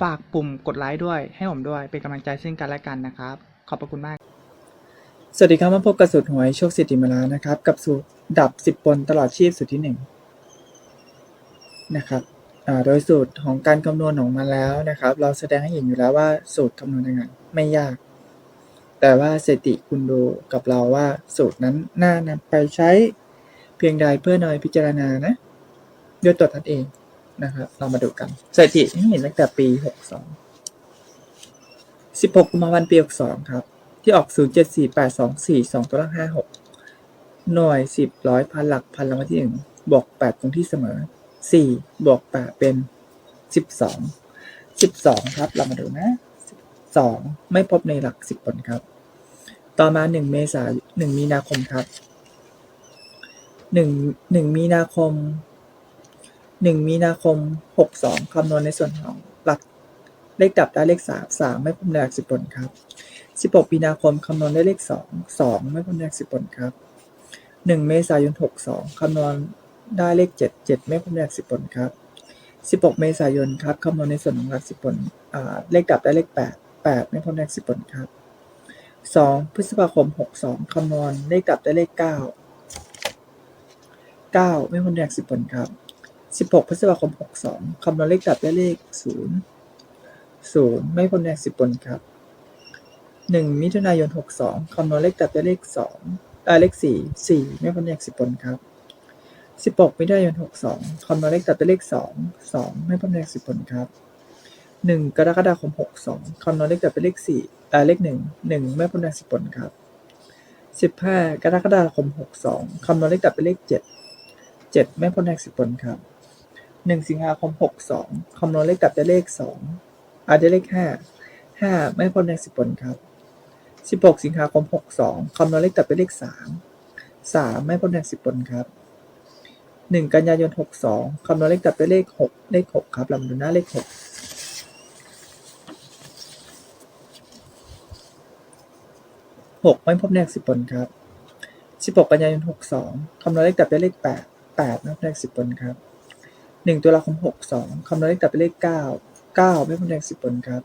ฝากปุ่มกดไลค์ด้วยให้ผมด้วยเป็นกำลังใจซึ่งกันและกันนะครับ ขอบพระคุณมาก สวัสดีครับมาพบกับสูตรหวยโชคสิทธิมาลานะครับ กับสูตรดับสิบปนตลอดชีพสูตรที่หนึ่งนะครับโดยสูตรของการคำนวณของมันแล้วนะครับ เราแสดงให้เห็นอยู่แล้วว่าสูตรคำนวณยังไงไม่ยาก แต่ว่าสติคุณดูกับเราว่าสูตรนั้นน่านำไปใช้เพียงใดเพื่อนำไปพิจารณานะด้วยตัวท่านเอง นะครับ เรามาดูกันสถิติให้เห็นตั้งแต่ปี 62 16กุมภาพันธ์ปี 62 ครับ ที่ออก 0 7 4 8 2 4 2 ตัวล่าง5 6 หน่วย 10 ร้อยพันหลักพันรางวัลที่ 1 บวก 8 ตรงที่เสมอ 4 บวก 8 เป็น 12 12 ครับ เรามาดูนะ 2 ไม่พบในหลัก 10 ผลครับ ต่อมา 1 เมษายน1มีนาคมครับ 1 1มีนาคม 1มีนาคม62คำนวณในส่วนของหลักเลขดับได้เลข3 3ไม่พบในหลัก10ผลครับ16มีนาคมคำนวณได้เลข2 2ไม่พบในหลัก10ผลครับ1เมษายน62คำนวณได้เลข7 7ไม่พบในหลัก10ผลครับ16เมษายนครับคำนวณในส่วนของหลัก10ผลอ่าเลขดับได้เลข8 8ไม่พบในหลัก10ผลครับ2พฤษภาคม62คำนวณเลขดับได้เลข9 9ไม่พบในหลัก10ผลครับ 16 พฤษภาคม 62 คำนวณเลขดับได้เลข 0 0 ไม่พ้นแนว10ผลครับ 1 มิถุนายน 62 คำนวณเลขดับได้เลข2เอ่อเลข 4 4 ไม่พ้นแนว10ผลครับ 16 มิถุนายน 62 คำนวณเลขดับได้เลข 2 2 ไม่พ้นแนว10ผลครับ 1 กรกฎาคม 62 คำนวณเลขดับเป็นเลข 4 เอ่อเลข 1 1 ไม่พ้นแนว10ผลครับ 15 กรกฎาคม 62 คำนวณเลขดับเป็นเลข 7 7 ไม่พ้นแนว10ผลครับ 1สิงหาคม62คำนวณเลขดับได้เลข2องอาได้เลขห้าห้าไม่พ้นในสิบผลครับสิบหกสิงหาคมหกสองคำนวณเลขตัดเป็นเลขสามสามไม่พ้นในสิบผลครับหนึ่งกันยายนหกสองคำนวณเลขตัดเป็นเลขหกเลขหกครับเรามาดูหน้าเลขหกหกไม่พบแนวสิบผลครับสิบหกกันยายนหกสองคำนวณเลขตัดเป็นเลขแปดแปดไม่พบแนวสิบผลครับ หนึ่งตุลาคมหกสองคำนวณเลขตัดเป็นเลขเก้าเก้าไม่พ้นแดงสิบผลครับ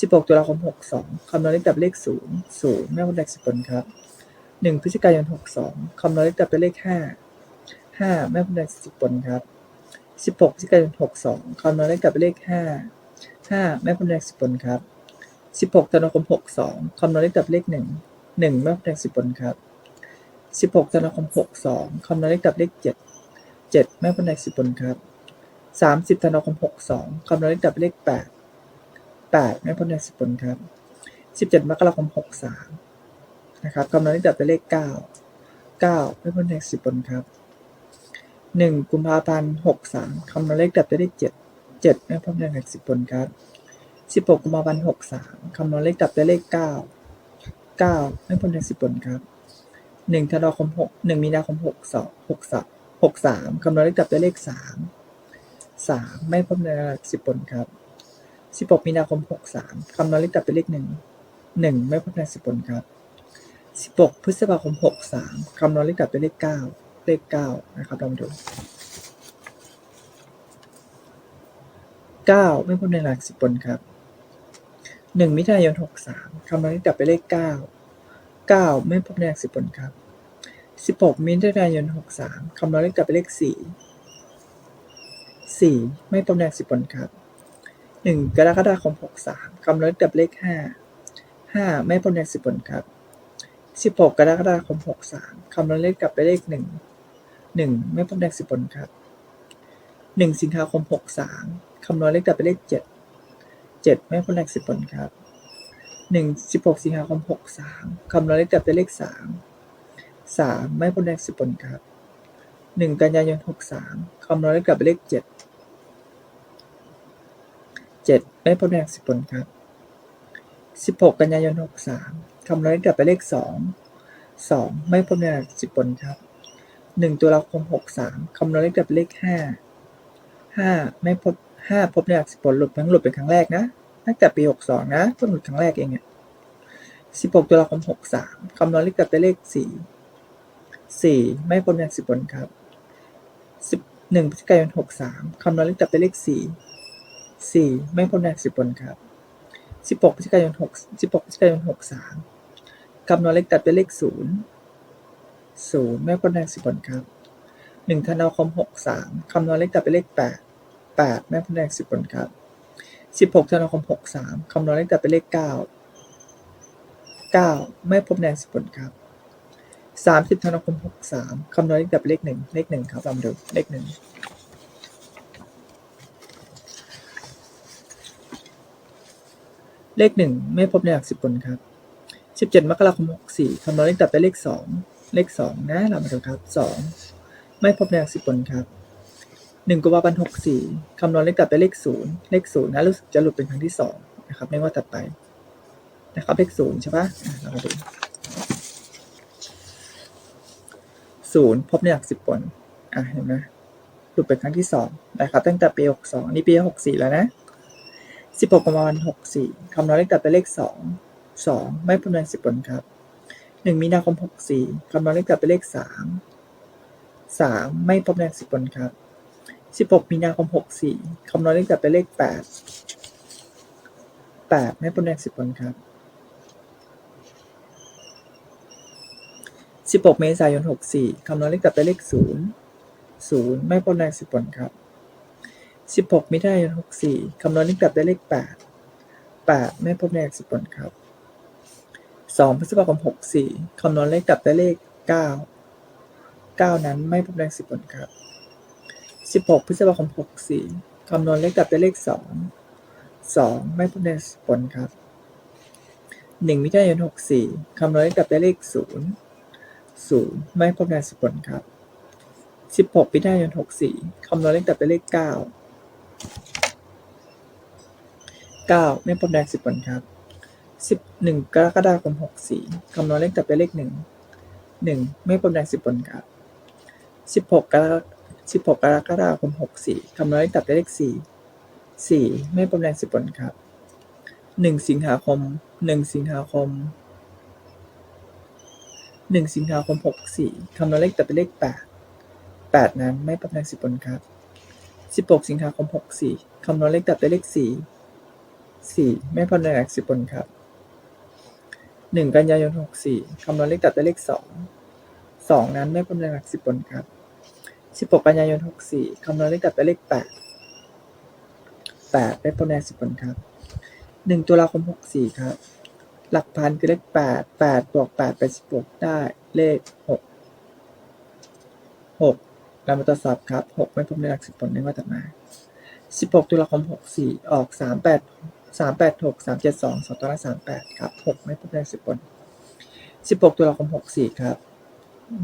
สิบหกตุลาคมหกสองคำนวณเลขดับเลขศูนย์ศูนย์ไม่พ้นแดงสิบผลครับหนึ่งพฤศจิกายนหกสองคำนวณเลขดับเป็นเลขห้าห้าไม่พ้นแดงสิบผลครับสิบหกพฤศจิกายนหกสองคำนวณเลขดับเป็นเลขห้าห้าไม่พ้นแดงสิบผลครับสิบหกธันวาคมหกสองคำนวณเลขดับเลขหนึ่งหนึ่งไม่พ้นแดงสิบผลครับสิบหกธันวาคมหกสองคำนวณเลขดับเลขเจ็ดเจ็ดไม่พนแดงสิบผลครับ สามสิบธันวาคมหกสองคำนวณเลขดับเลขแปดแปดไม่พ้นแนวสิบผลครับสิบเจ็ดมกราคมหกสามนะครับคำนวณเลขดับเป็นเลขเก้าเก้าไม่พ้นแนวสิบผลครับหนึ่งกุมภาพันธ์หกสามคำนวณเลขดับเป็นเลขเจ็ดเจ็ดไม่พ้นแนวสิบผลครับสิบหกกุมภาพันธ์หกสามคำนวณเลขดับเป็นเลขเก้าเก้าไม่พ้นแนวสิบผลครับหนึ่งธันวาคมหกหนึ่งมีนาคมหกสองหกสามหกสามคำนวณเลขดับเป็นเลขสาม สามไม่พบในหลักสิบผลครับสิบหกมีนาคมหกสามคำนวณเลขดับเป็นเลขหนึ่งหนึ่งไม่พบในสิบผลครับสิบหกพฤษภาคมหกสามคำนวณเลขดับเป็นเลขเก้าเลขเก้านะครับลองดูเก้าไม่พบในหลักสิบผลครับหนึ่งมิถุนายนหกสามคำนวณเลขดับเป็นเลขเก้าเก้าไม่พบในหลักสิบผลครับสิบหกมิถุนายนหกสามคำนวณเลขดับเป็นเลขสี่ สี่ไม่พบแนวสิบผลครับหนึ่งกรกฎาคมหกสามคำนวณกับเลขห้าห้าไม่พบแนวสิบผลครับสิบหกกรกฎาคมหกสามคำนวณเลขกลับไปเลขหนึ่งหนึ่งไม่พบแดงสิบผลครับหนึ่งสิงหาคมหกสามคำนวณเลขกลับไปเลขเจ็ดเจ็ดไม่พบแดงสิบผลครับหนึ่งสิบหกสิงหาคมหกสามคำนวณเลขกลับไปเลขสามสามไม่พบแดงสิบผลครับหนึ่งกันยายนหกสามคำนวณเลขกลับไปเลขเจ็ด เจ็ดไม่พบแดงสิบผลครับสิบหกกันยายนหกสามคำนวณเลขกลับไปเลขสองสองไม่พบแดงสิบผลครับหนึ่งตุลาคมหกสามคำนวณเลขกลับไปเลขห้าห้าไม่พบห้าพบแดงสิบผลหลุดเพิ่งหลุดเป็นครั้งแรกนะตั้งแต่ปีหกสองนะเพิ่งหลุดครั้งแรกเองเนี่ยสิบหกตุลาคมหกสามคำนวณเลขกลับไปเลขสี่สี่ไม่พบแดงสิบผลครับสิบหนึ่งพฤศจิกายนหกสามคำนวณเลขกลับไปเลขสี่ สี่ไม่พบแดงสิบผลครับสิบหกพฤศจิกายนหกสิบหกพฤศจิกายนหกสามคำนวณเลขตัดเป็นเลขศูนย์ศูนย์ไม่พบแดงสิบผลครับหนึ่งธันวาคมหกสามคำนวณเลขตัดเป็นเลขแปดแปดไม่พบแดงสิบผลครับสิบหกธันวาคมหกสามคำนวณเลขตัดเป็นเลขเก้าเก้าไม่พบแดงสิบผลครับสามสิบธันวาคมหกสามคำนวณเลขตัดเป็นเลขหนึ่งเลขหนึ่งครับลองดูเลขหนึ่ง เลขหนึ่งไม่พบในหลักสิบผลครับสิบเจ็ดมกราคมหกสี่คำนวณเลขตัดไปเลขสองเลขสองนะเรามาดูครับสองไม่พบในหลักสิบผลครับหนึ่งกุมภาพันธ์หกสี่คำนวณเลขตัดไปเลขศูนย์เลขศูนย์นะรู้สึกจะหลุดเป็นครั้งที่สองนะครับในงว่าตัดไปนะครับเลขศูนย์ใช่ปะอะเรามาดูศูนย์พบในหลักสิบผลอะเห็นไหมหลุดเป็นครั้งที่สองนะครับตั้งแต่ปีหกสองนี่ปีหกสี่แล้วนะ สิบหกประมาณหกสี่คำนวณเลขตัดเป็นเลขสองสองไม่พบแดงสิบผลครับหนึ่งมีนาคมหกสี่คำนวณเลขตัดเป็นเลขสามสามไม่พบแดงสิบผลครับสิบหกมีนาคมหกสี่คำนวณเลขตัดเป็นเลขแปดแปดไม่พบแดงสิบผลครับสิบหกเมษายนหกสี่คำนวณเลขตัดเป็นเลขศูนย์ศูนย์ไม่พบแดงสิบผลครับ สิบหกไมิถุนายนหกสี่คำนวณเลขกลับได้เลขแปดแปดไม่พบในอักษรผลครับสองพฤษภาคมหกสี่คำนวณเลขกลับได้เลขเก้าเก้านั้นไม่พบในอักษรผลครับสิบหกพฤษภาคมหกสี่คำนวณเลขกลับได้เลขสองสองไม่พบในอักษรผลครับหนึ่งมิถุนายนหกสี่คำนวณเลขกลับได้เลขศูนย์ศูนย์ไม่พบในอักษรผลครับสิบหกมิถุนายนหกสี่คำนวณเลขกลับได้เลขเก้า เก้าไม่พบแดงสิบผลครับสิบหนึ่งกรกฎาคมหกสี่คำนวณเลขตัดเป็นเลขหนึ่งหนึ่งไม่พบแดงสิบผลครับสิบหกกรสิบหกกรกฎาคมหกสี่คำนวณเลขตัดเป็นเลขสี่สี่ไม่พบแดงสิบผลครับหนึ่งสิงหาคมหนึ่งสิงหาคมหนึ่งสิงหาคมหกสี่คำนวณเลขตัดเป็นเลขแปดแปดนั้นไม่พบแดงสิบผลครับ สิบหกสิงหาคมหกสี่คำนวณเลขตัดเป็นเลขสี่สี่ไม่พอในหลักสิบผลครับหนึ่งกันยายนหกสี่คำนวณเลขตัดได้เลขสองสองนั้นไม่พอในหลักสิบผลครับสิบหกกันยายนหกสี่คำนวณเลขตัดได้เลขแปดแปดไม่พอในหลักสิบผลครับหนึ่งตุลาคมหกสี่ครับ หลักพันคือเลขแปดแปดบวกแปดไปสิบบวกได้เลขหกหก เรามาตรวจสอบครับหกไม่พบในหลักสิบผลในว่าตัดมาสิบหกตุลาคมหกสี่ออกสามแปดสามแปดหกสามเจ็ดสองสองตัวละสามแปดครับหกไม่พบได้สิบผลสิบหกตุลาคมหกสี่ครับ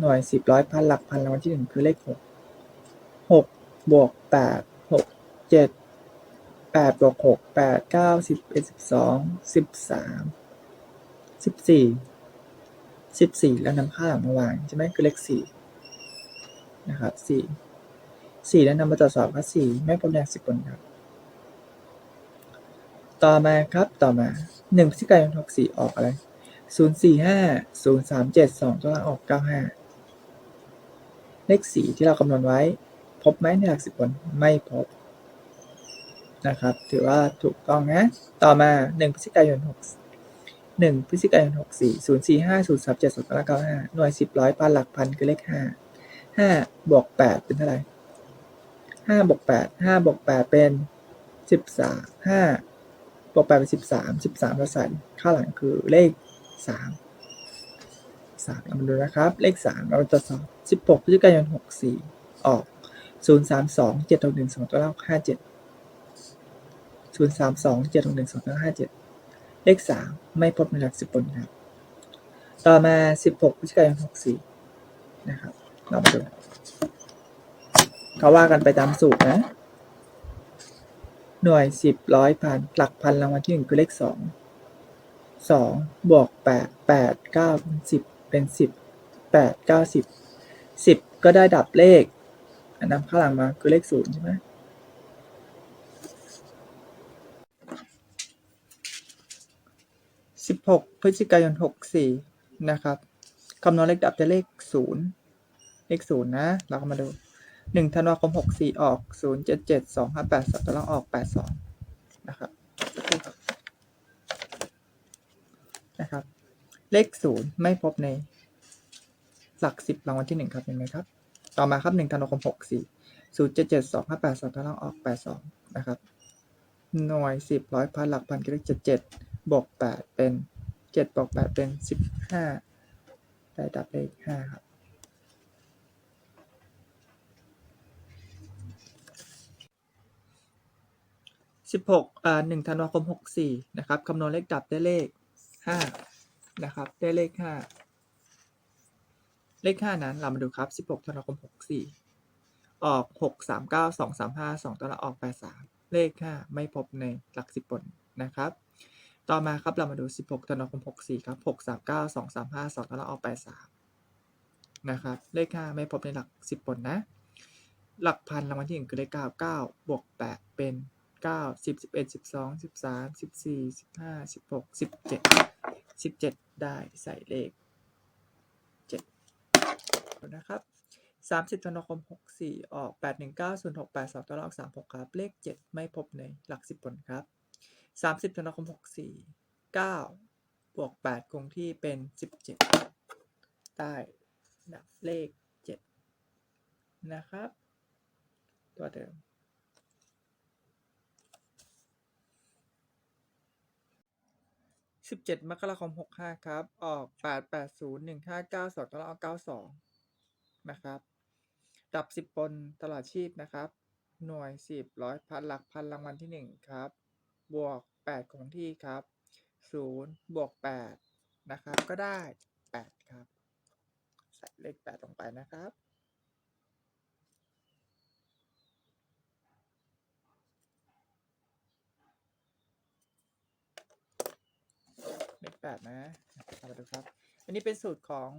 หน่วยสิบร้อยพันหลักพันรางวัลที่หนึ่งคือเลขหกหกบวกแปดหกเจ็ดแปดบวกหกแปดเก้าสิบเอ็ดสิบสองสิบสามสิบสี่สิบสี่แล้วนำค่าหลังมาวางใช่ไหมคือเลขสี่ นะครับสี่สี่แล้วนำมาตรวจสอบก็สี่ไม่พบแดงสิบผลครับ ต่อมาครับต่อมาหนึ่งพฤศจิกายนหกสี่ออกอะไรศูนย์สี่ห้าศูนย์สามเจ็ดสองตัวละออกเก้าห้าเลขสี่ที่เราคำนวณไว้ พบไหมในหลักสิบผลไม่พบนะครับ ถือว่าถูกต้องนะ ต่อมาหนึ่งพฤศจิกายนหกหนึ่งพฤศจิกายนหกสี่ศูนย์สี่ห้าศูนย์สามเจ็ดสองตัวละเก้าห้าหน่วยสิบร้อยพันหลักพันคือเลขห้า ห้าบวกแปดเป็นเท่าไหร่ห้าบวกแปดห้าบวกแปดเป็นสิบสามห้าบวกแปดเป็นสิบสามสิบสามเราใส่ข้างหลังคือเลขสามสามเรามาดูนะครับ เลขสามเราตรวจสอบสิบหกพฤศจิกายนหกสี่ออกศูนย์สามสองเจ็ดหกหนึ่งสองตัวเลขห้าเจ็ดศูนย์สามสองเจ็ดหกหนึ่งสองตัวเลขห้าเจ็ดเลขสามไม่พบในหลักสิบผลครับ ต่อมาสิบหกพฤศจิกายนหกสี่นะครับ เรามาดูเขาว่ากันไปตามสูตรนะ หน่วยสิบร้อยพันหลักพันรางวัลที่หนึ่งคือเลขสองสองบวกแปดแปดเก้าสิบเป็นสิบแปดเก้าสิบสิบก็ได้ดับเลขอันนำข้างหลังมาคือเลขศูนย์ใช่ไหมสิบหกพฤศจิกายนหกสี่นะครับคำนวณเลขดับจะเลขศูนย์ เลขศูนย์นะ เราก็มาดูหนึ่งธันวาคมหกสี่ออกศูนย์เจ็ดเจ็ดสองห้าแปดสองตารางออกแปดสองนะครับนะครับ เลขศูนย์ไม่พบในหลักสิบรางวัลที่หนึ่งครับเห็นไหมครับ ต่อมาครับหนึ่งธันวาคมหกสี่ศูนย์เจ็ดเจ็ดสองห้าแปดสองตารางออกแปดสองนะครับหน่วยสิบร้อยพันหลักพันก็เลขเจ็ดเจ็ดบวกแปดเป็นเจ็ดบวกแปดเป็นสิบห้าได้ดับเลขห้าครับ สิบหกอ่าหนึ่งธันวาคมหกสี่นะครับคำนวณเลขดับได้เลขห้านะครับ ได้เลขห้าเลขห้านั้นเรามาดูครับสิบหกธันวาคมหกสี่ออกหกสามเก้าสองสามห้าสองตัวละออกแปดสามเลขห้าไม่พบในหลักสิบผลนะครับ ต่อมาครับเรามาดูสิบหกธันวาคมหกสี่ครับหกสามเก้าสองสามห้าสองตัวละออกแปดสามนะครับ เลขห้าไม่พบในหลักสิบผลนะ หลักพันรางวัลที่หนึ่คือเลขเก้าเก้าบวกแปดเป็น เก้าสิบสิบเอ็ดสิบสองสิบสามสิบสี่สิบห้าสิบหกสิบเจ็ดสิบเจ็ดได้ใส่เลขเจ็ดนะครับสามสิบธันวาคมหกสี่ออกแปดหนึ่งเก้าศูนย์หกแปดสองตัวลออกสามหกครับ เลขเจ็ดไม่พบในหลักสิบผลครับสามสิบธันวาคมหกสี่เก้าบวกแปดคงที่เป็นสิบเจ็ดได้ดับเลขเจ็ดนะครับ ตัวเดิม สิบเจ็ดมกราคมหกห้าครับ ออกแปดแปดศูนย์หนึ่งห้าเก้าสองตลอดเก้าสองนะครับ ดับสิบปนตลอดชีพนะครับ หน่วยสิบร้อยพันหลักพันรางวัลที่หนึ่งครับ บวกแปดคงที่ครับศูนย์บวกแปดนะครับ ก็ได้แปดครับ ใส่เลขแปดลงไปนะครับ เลขแปดนะเอามาดูครับ อันนี้เป็นสูตรของ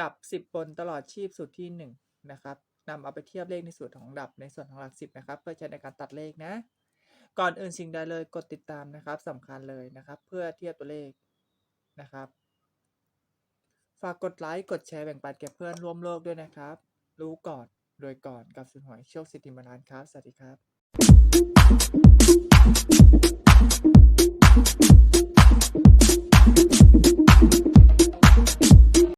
ดับสิบบนตลอดชีพสูตรที่หนึ่งนะครับนำเอาไปเทียบเลขในสูตรของดับในส่วนของหลักสิบนะครับ เพื่อใช้ในการตัดเลขนะ ก่อนอื่นสิ่งใดเลยกดติดตามนะครับสำคัญเลยนะครับ เพื่อเทียบตัวเลขนะครับ ฝากกดไลค์กดแชร์แบ่งปันแก่เพื่อนร่วมโลกด้วยนะครับ รู้ก่อนโดยก่อนกับสุนหอยโชคสิทธิมานานครับ สวัสดีครับ Thank you.